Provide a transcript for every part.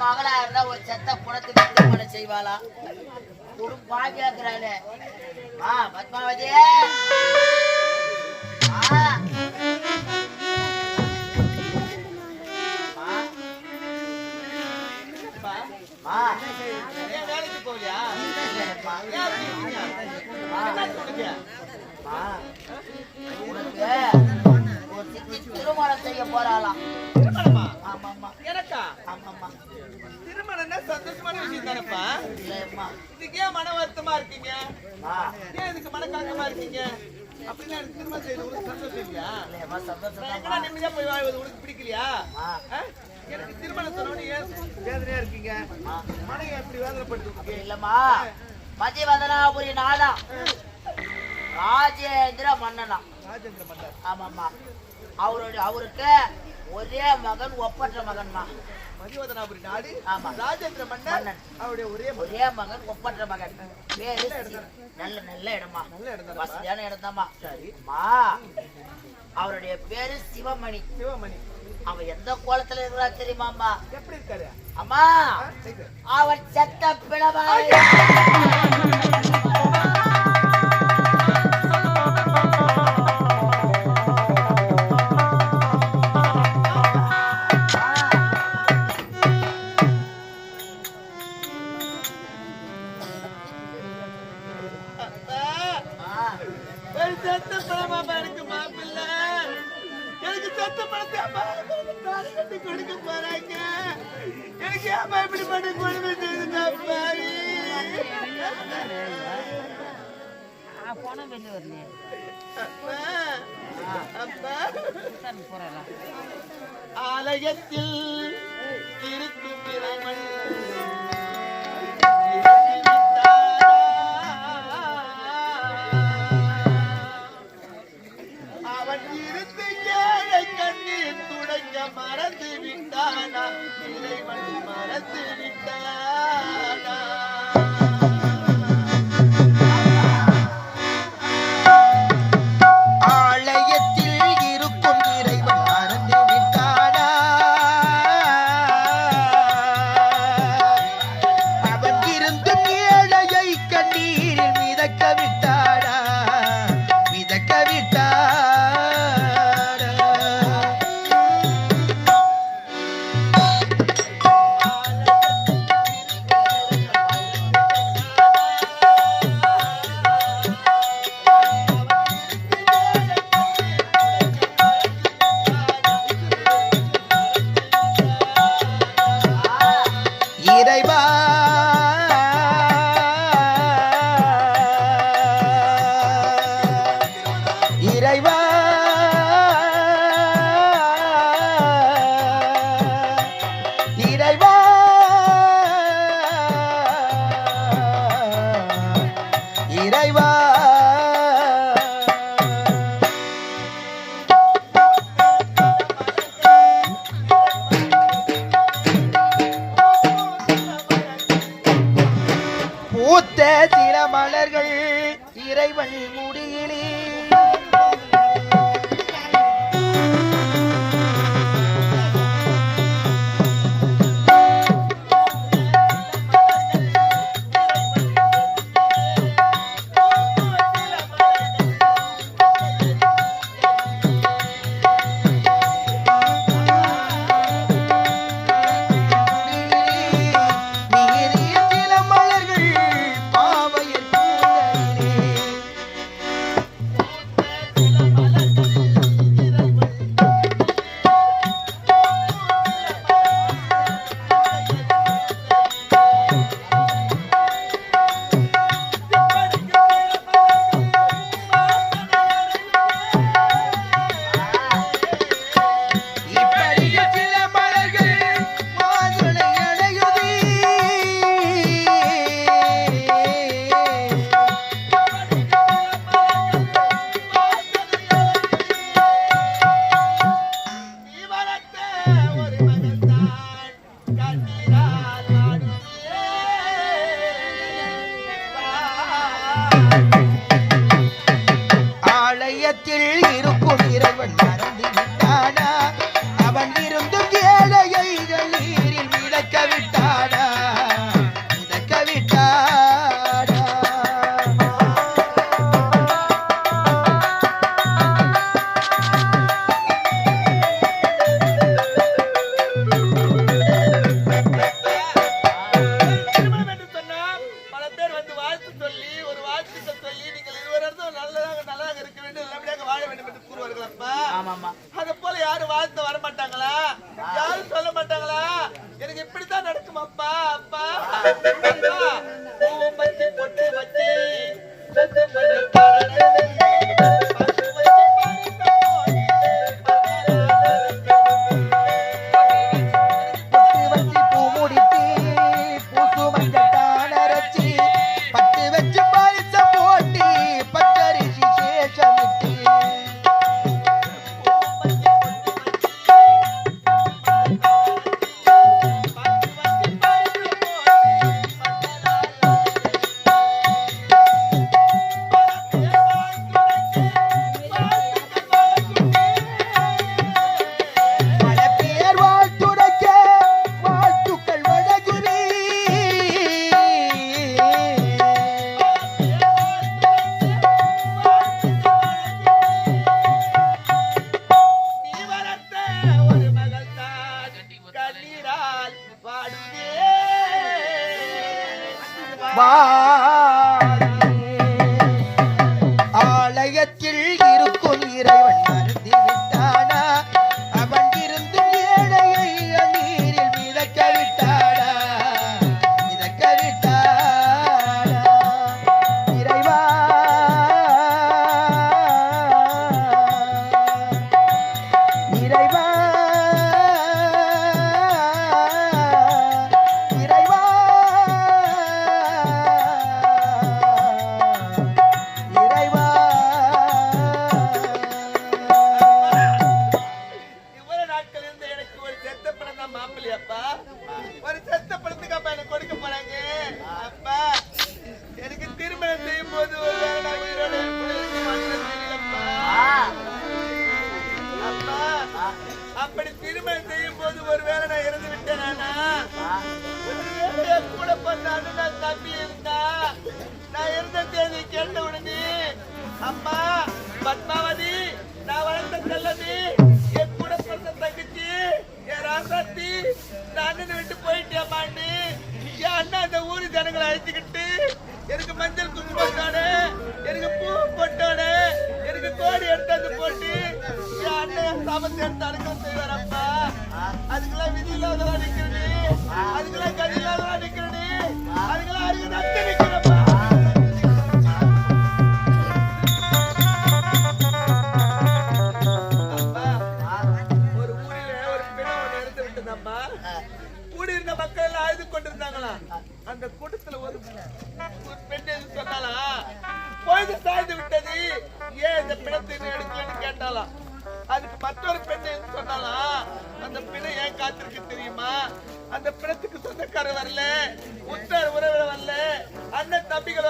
மகளா இருந்தா ஒரு செத்த குணத்துக்கு திருமணம் செய்வாளா? ஒரு பாக்கியாக்குறாளே ஆ. பத்மாவதி வேலைக்கு ஒரு திருமணம் செய்ய போறாளாம். ஆமாம்மா. எனக்கா? ஆமாம்மா. திருமணம்னா சந்தோஷமான விஷயம் தானப்பா? இல்லைம்மா. இதுக்கு ஏன் மன வருத்தமா இருக்கீங்க? ஏன் இதுக்கு மனக்கலக்கமா இருக்கீங்க? அப்படின்னா எனக்கு திருமணம் செய்யறது உங்களுக்கு சந்தோஷம் இல்லையா? இல்லையம்மா எங்கடா நிம்மதியா போய் வாழ்வது? உனக்கு பிடிக்கலையா? எனக்கு திருமணம் சொன்னோன்னு ஏன் வேதனையா இருக்கீங்க. மனைவி எப்படி வேதனைப்படுத்து அப்படி இல்லம்மா. மதிவதனாபுரி நாடா ராஜேந்திர மன்னனா. ராஜேந்திர மன்னர் ஆமாம்மா. அவருடைய அவருக்கு ஒரே மகன் ஒப்பற்ற மகன்மா. மதிவதனாபுரி நாடு ஆமா. ராஜேந்திர மன்னன். அவருடைய ஒரே. ஒரே மகன் ஒப்பற்ற மகன். சி- நல்ல நல்ல இடமா நல்ல இடம்? வசதியான இடம் சரி. அம்மா அவருடைய பேரு சிவமணி. சிவமணி. அவன் எந்த கோலத்துல இருக்கிறா தெரியுமாம்மா? எப்படி இருக்காரு? அம்மா. அவர் செத்த பிளவாய். அப்பா, அப்பா, ஆலயத்தில் இருக்கும் இறைவன் அவன் இருந்து ஏழை கண்ணீர் துடைக்க மறந்து விட்டானா? இறைவன் மறந்து விட்டான்? இறைவா ಧೈರ್ಯ அம்மா பத்மாவதி நான் வளர்ந்த செல்லதி என் கூட பிறந்த தங்கச்சி என் ராசாத்தி நான் அண்ணனை விட்டு போயிட்டேமான்னு என் அண்ணா அந்த ஊரு ஜனங்களை அழைச்சிக்கிட்டு எனக்கு மஞ்சள் குங்கு போட்டானே எனக்கு பூ போட்டானே எனக்கு கோடி எடுத்து வந்து போட்டு என் அண்ணன் சாபத்தை எடுத்து அடக்கம் செய்வார்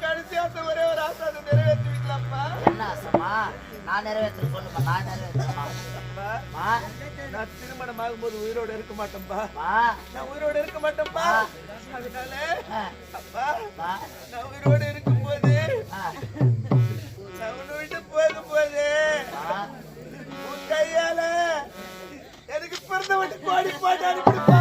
கடைசி ஒரே ஒரு ஆசை அதை நிறைவேற்றி வைக்கலாம்ப்பா நான் நிறைவேற்ற சொல்லுமா நான் நிறைவேற்றமா நான் திருமணம் ஆகும்போது உயிரோட இருக்க மாட்டேன்ப்பா. நான் உயிரோட இருக்க மாட்டேன்ப்பா. அதனால அப்பா உயிரோட இருக்கும்போது நான் உன்னை விட்டு போகும் போது உன் கையால எனக்கு பிறந்த விட்டு பாடி பாட்டு அனுப்பிடுப்பா.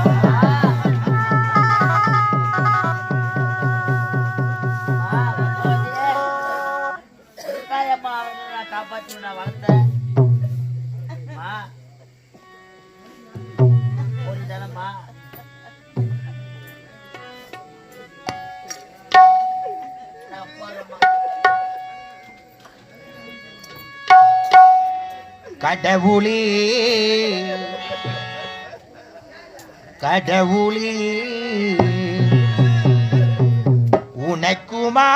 கடவுளே. கடவுளே. உனக்குமா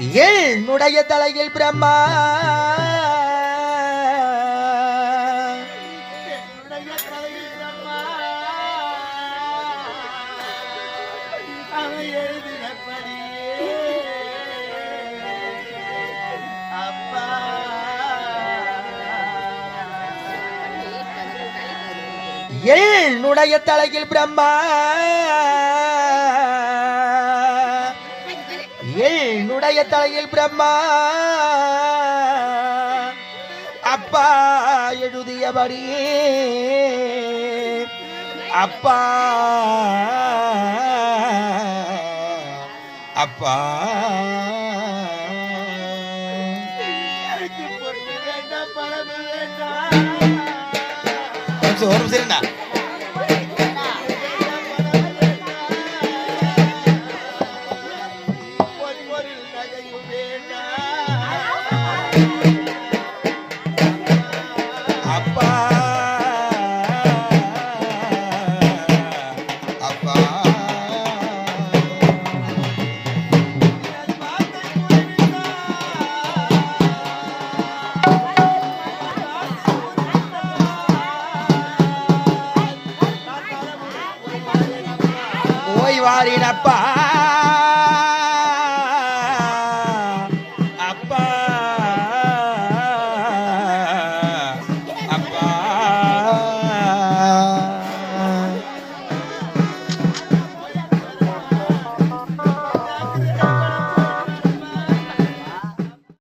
என்னுடைய தலையில் பிரம்மா என்னுடைய தலையில் பிரம்மா. தலைய தலையில் பிரம்மா. அப்பா எழுதியபடி. அப்பா. அப்பா. ஒரு நிமிஷம் பாரினப்பா.